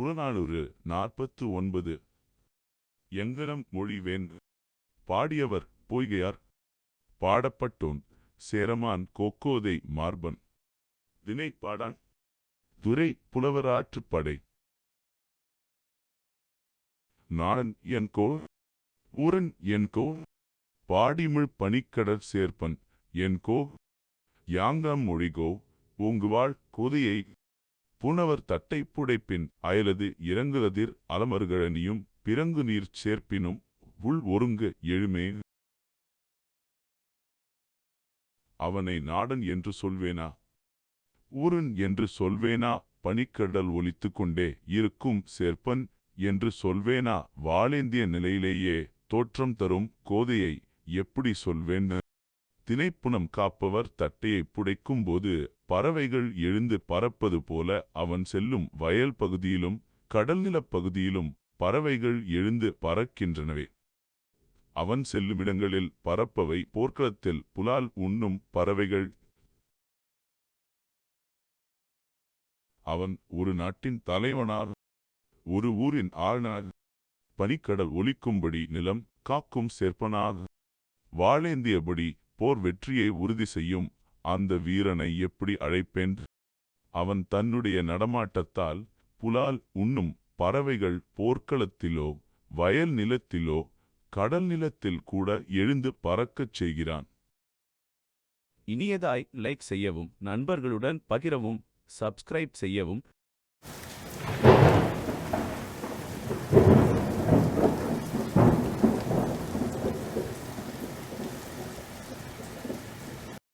புறநானூறு நாற்பத்து ஒன்பது எங்கனம் மொழிவேன். பாடியவர் பொய்கையார். பாடப்பட்டோன் சேரமான் கோக்கோதை மார்பன். தினை பாடான். துரை புலவராற்றுப்படை நாடன் என்கோ ஊரன் என்கோ பாடிமிழ் பனிக்கடற் சேர்ப்பன் என்கோ யாங்கம் மொழிகோ ஓங்குவாள் கோதையை. புனவர் தட்டை புடைப்பின் அயலது இறங்குகதிர் அலமருகழனியும் பிறங்கு நீர் சேர்ப்பினும் உள் ஒருங்கு எழுமே. அவனை நாடன் என்று சொல்வேனா? ஊரன் என்று சொல்வேனா? பனிக்கடல் ஒலித்து கொண்டே இருக்கும் சேர்ப்பன் என்று சொல்வேனா? வாளேந்திய நிலையிலேயே தோற்றம் தரும் கோதையை எப்படி சொல்வேன் தினைப்புணம் காப்பவர் தட்டையை புடைக்கும்போது பறவைகள் எழுந்து பறப்பது போல அவன் செல்லும் வயல் பகுதியிலும் கடல்நிலப் பகுதியிலும் பறவைகள் எழுந்து பறக்கின்றனவே. அவன் செல்லுமிடங்களில் பறப்பவை போர்க்களத்தில் புலால் உண்ணும் பறவைகள். அவன் ஒரு நாட்டின் தலைவனார் ஒரு ஊரின் ஆழ்நார் பனிக்கடல் ஒலிக்கும்படி நிலம் காக்கும் சேர்ப்பனார். வாளேந்தியபடி போர் வெற்றியை உறுதி செய்யும். அந்த வீரனை எப்படி அழைப்பேன்? அவன் தன்னுடைய நடமாட்டத்தால் புலால் உண்ணும் பறவைகள் போர்க்களத்திலோ வயல் நிலத்திலோ கடல் நிலத்தில் கூட எழுந்து பறக்கச் செய்கிறான். இனியதாய் லைக் செய்யவும் நண்பர்களுடன் பகிரவும் சப்ஸ்கிரைப் செய்யவும்